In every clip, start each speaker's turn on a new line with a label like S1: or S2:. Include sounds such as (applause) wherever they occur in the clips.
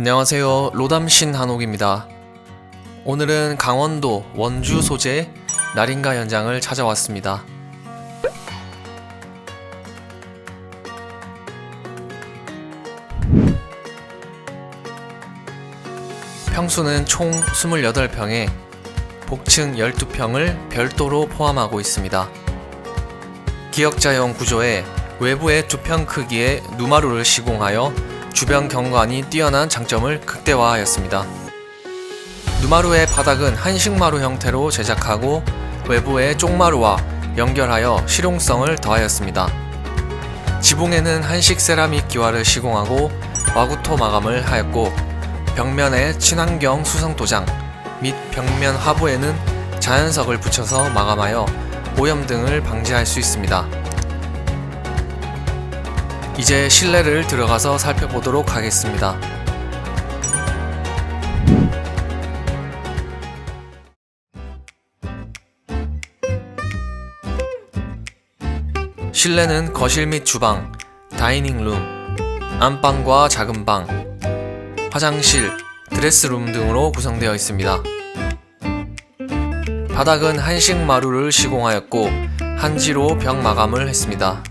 S1: 안녕하세요. 로담신 한옥입니다. 오늘은 강원도 원주 소재 날인가 현장을 찾아왔습니다. 평수는 총 28평에 복층 12평을 별도로 포함하고 있습니다. 기역자형 구조에 외부의 두 평 크기의 누마루를 시공하여 주변 경관이 뛰어난 장점을 극대화하였습니다. 누마루의 바닥은 한식마루 형태로 제작하고 외부의 쪽마루와 연결하여 실용성을 더하였습니다. 지붕에는 한식 세라믹 기와를 시공하고 와구토 마감을 하였고 벽면에 친환경 수성 도장 및 벽면 하부에는 자연석을 붙여서 마감하여 오염 등을 방지할 수 있습니다. 이제 실내를 들어가서 살펴보도록 하겠습니다. 실내는 거실 및 주방, 다이닝룸, 안방과 작은 방, 화장실, 드레스룸 등으로 구성되어 있습니다. 바닥은 한식 마루를 시공하였고 한지로 벽 마감을 했습니다.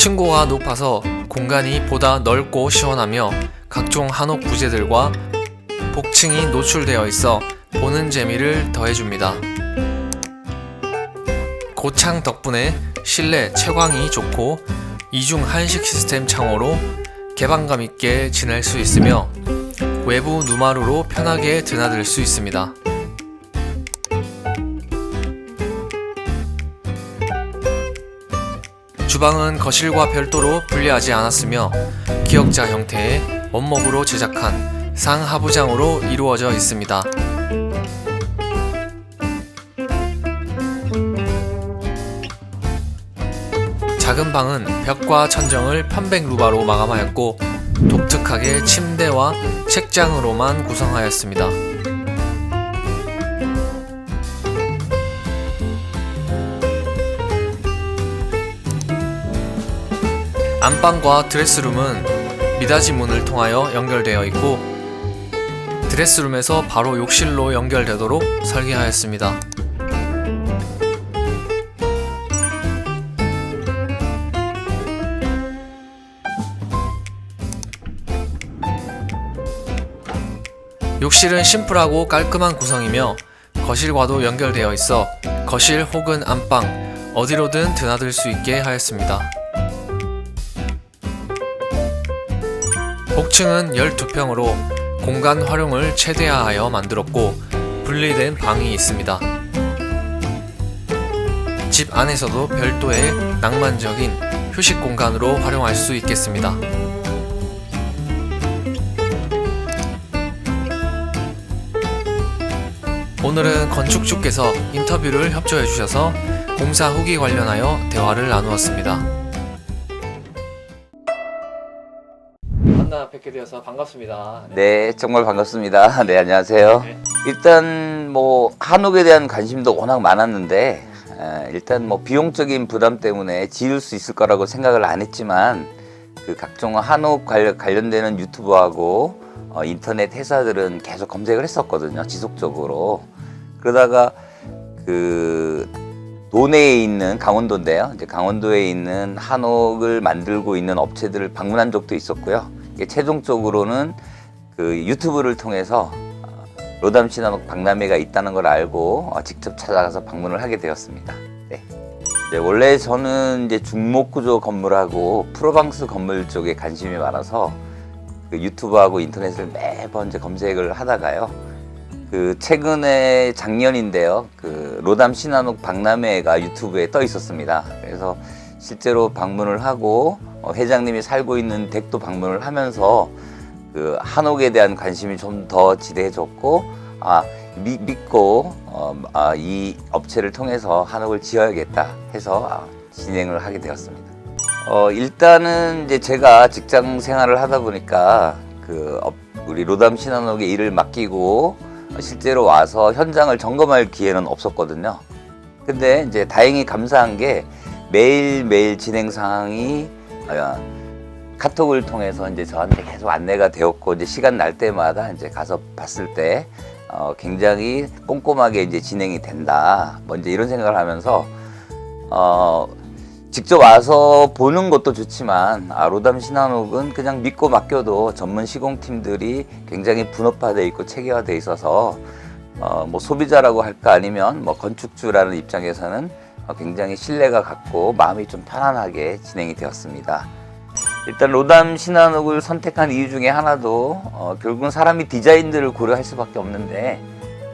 S1: 층고가 높아서 공간이 보다 넓고 시원하며 각종 한옥 부재들과 복층이 노출되어 있어 보는 재미를 더해줍니다. 고창 덕분에 실내 채광이 좋고 이중 한식 시스템 창호로 개방감 있게 지낼 수 있으며 외부 누마루로 편하게 드나들 수 있습니다. 주방은 거실과 별도로 분리하지 않았으며 기역자 형태의 원목으로 제작한 상하부장으로 이루어져 있습니다. 작은 방은 벽과 천정을 편백 루바로 마감하였고 독특하게 침대와 책장으로만 구성하였습니다. 안방과 드레스룸은 미닫이 문을 통하여 연결되어 있고 드레스룸에서 바로 욕실로 연결되도록 설계하였습니다. 욕실은 심플하고 깔끔한 구성이며 거실과도 연결되어 있어 거실 혹은 안방 어디로든 드나들 수 있게 하였습니다. 복층은 12평으로 공간 활용을 최대화하여 만들었고 분리된 방이 있습니다. 집 안에서도 별도의 낭만적인 휴식 공간으로 활용할 수 있겠습니다. 오늘은 건축주께서 인터뷰를 협조해 주셔서 공사 후기 관련하여 대화를 나누었습니다. 뵙게 되어서 반갑습니다.
S2: 네, 정말 반갑습니다. (laughs) 네, 안녕하세요.
S1: 네.
S2: 일단 뭐 한옥에 대한 관심도 워낙 많았는데 에, 일단 뭐 비용적인 부담 때문에 지을 수 있을 거라고 생각을 안 했지만 그 각종 한옥 관련, 관련 되는 유튜브하고 어, 인터넷 회사들은 계속 검색을 했었거든요. 지속적으로. 그러다가 그 도내에 있는 강원도인데요. 이제 강원도에 있는 한옥을 만들고 있는 업체들을 방문한 적도 있었고요. 최종적으로는 그 유튜브를 통해서 어, 로담 신한옥 박람회가 있다는 걸 알고 어, 직접 찾아가서 방문을 하게 되었습니다. 네. 네, 원래 저는 이제 중목구조 건물하고 프로방스 건물 쪽에 관심이 많아서 그 유튜브하고 인터넷을 매번 이제 검색을 하다가요. 그 최근에 작년인데요. 그 로담 신한옥 박람회가 유튜브에 떠 있었습니다. 그래서 실제로 방문을 하고 어, 회장님이 살고 있는 댁도 방문을 하면서 그 한옥에 대한 관심이 좀 더 지대해졌고 아 미, 믿고 어, 아, 이 업체를 통해서 한옥을 지어야겠다 해서 아, 진행을 하게 되었습니다. 어, 일단은 이제 제가 직장 생활을 하다 보니까 그 업- 우리 로담 신한옥에 일을 맡기고 실제로 와서 현장을 점검할 기회는 없었거든요. 근데 이제 다행히 감사한 게 매일 매일 진행 아, 카톡을 통해서 이제 저한테 계속 안내가 되었고 이제 시간 날 때마다 이제 가서 봤을 때 어, 굉장히 꼼꼼하게 이제 진행이 된다. 뭐 이제 이런 생각을 하면서 어, 직접 와서 보는 것도 좋지만 아, 로담 신한옥은 그냥 믿고 맡겨도 전문 시공팀들이 굉장히 분업화돼 있고 체계화돼 있어서 어, 뭐 소비자라고 할까 아니면 뭐 건축주라는 입장에서는 어, 굉장히 신뢰가 갖고 마음이 좀 편안하게 진행이 되었습니다. 일단 로담 신한옥을 선택한 이유 중에 하나도 어, 결국은 사람이 디자인들을 고려할 수밖에 없는데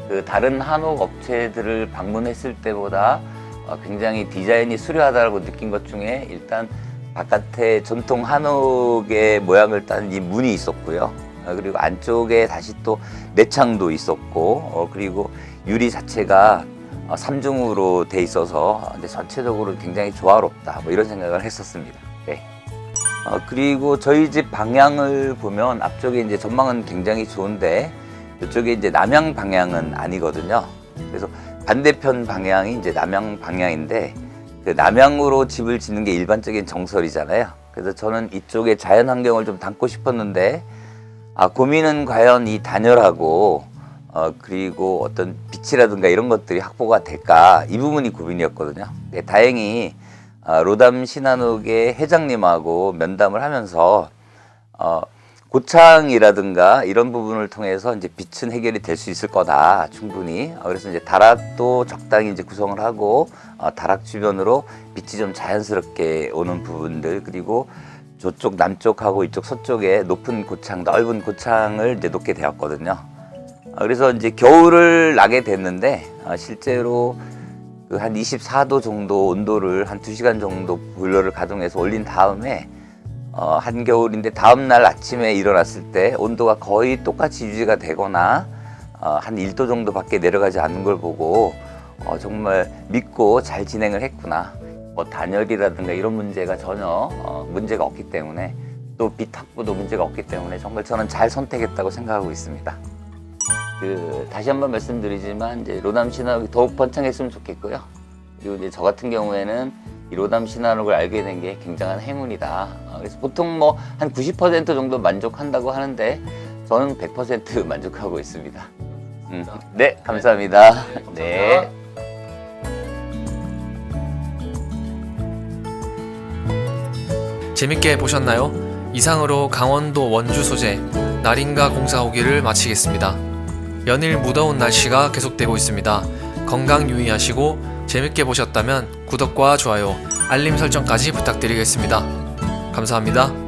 S2: 그 다른 한옥 업체들을 방문했을 때보다 어, 굉장히 디자인이 수려하다고 느낀 것 중에 일단 바깥에 전통 한옥의 모양을 딴 이 문이 있었고요. 어, 그리고 안쪽에 다시 또 내창도 있었고 어, 그리고 유리 자체가 어, 3중으로 돼 있어서 근데 전체적으로 굉장히 조화롭다 뭐 이런 생각을 했었습니다. 네. 어, 그리고 저희 집 방향을 보면 앞쪽에 이제 전망은 굉장히 좋은데 이쪽에 이제 남향 방향은 아니거든요. 그래서 반대편 방향이 이제 남향 방향인데 그 남향으로 집을 짓는 게 일반적인 정설이잖아요. 그래서 저는 이쪽에 자연 환경을 좀 담고 싶었는데 아 고민은 과연 이 단열하고 어 그리고 어떤 빛이라든가 이런 것들이 확보가 될까 이 부분이 고민이었거든요. 네, 다행히 아, 로담 신한옥의 회장님하고 면담을 하면서 어, 고창이라든가 이런 부분을 통해서 이제 빛은 해결이 될 수 있을 거다 충분히 어, 그래서 이제 다락도 적당히 이제 구성을 하고 어, 다락 주변으로 빛이 좀 자연스럽게 오는 부분들 그리고 저쪽 남쪽하고 이쪽 서쪽에 높은 고창 넓은 고창을 이제 놓게 되었거든요. 어, 그래서 이제 겨울을 나게 됐는데 어, 실제로 그한 24도 정도 온도를 한 2시간 정도 보일러를 가동해서 올린 다음에 어, 한겨울인데 다음 날 아침에 일어났을 때 온도가 거의 똑같이 유지가 되거나 어, 한 1도 정도밖에 내려가지 않는 걸 보고 어, 정말 믿고 잘 진행을 했구나. 뭐 단열이라든가 이런 문제가 전혀 어, 문제가 없기 때문에 또빛 확보도 문제가 없기 때문에 정말 저는 잘 선택했다고 생각하고 있습니다. 그 다시 한번 말씀드리지만 이제 로담 신한옥이 더욱 번창했으면 좋겠고요. 그리고 이제 저 같은 경우에는 이 로담 신한옥을 알게 된 게 굉장한 행운이다. 어, 그래서 보통 뭐 한 90% 정도 만족한다고 하는데 저는 100% (laughs) 만족하고 있습니다. 음, 네, 감사합니다. 네.
S1: 재밌게 보셨나요? 이상으로 강원도 원주 소재 날인가 공사 후기를 마치겠습니다. 연일 무더운 날씨가 계속되고 있습니다. 건강 유의하시고 재밌게 보셨다면 구독과 좋아요, 알림 설정까지 부탁드리겠습니다. 감사합니다.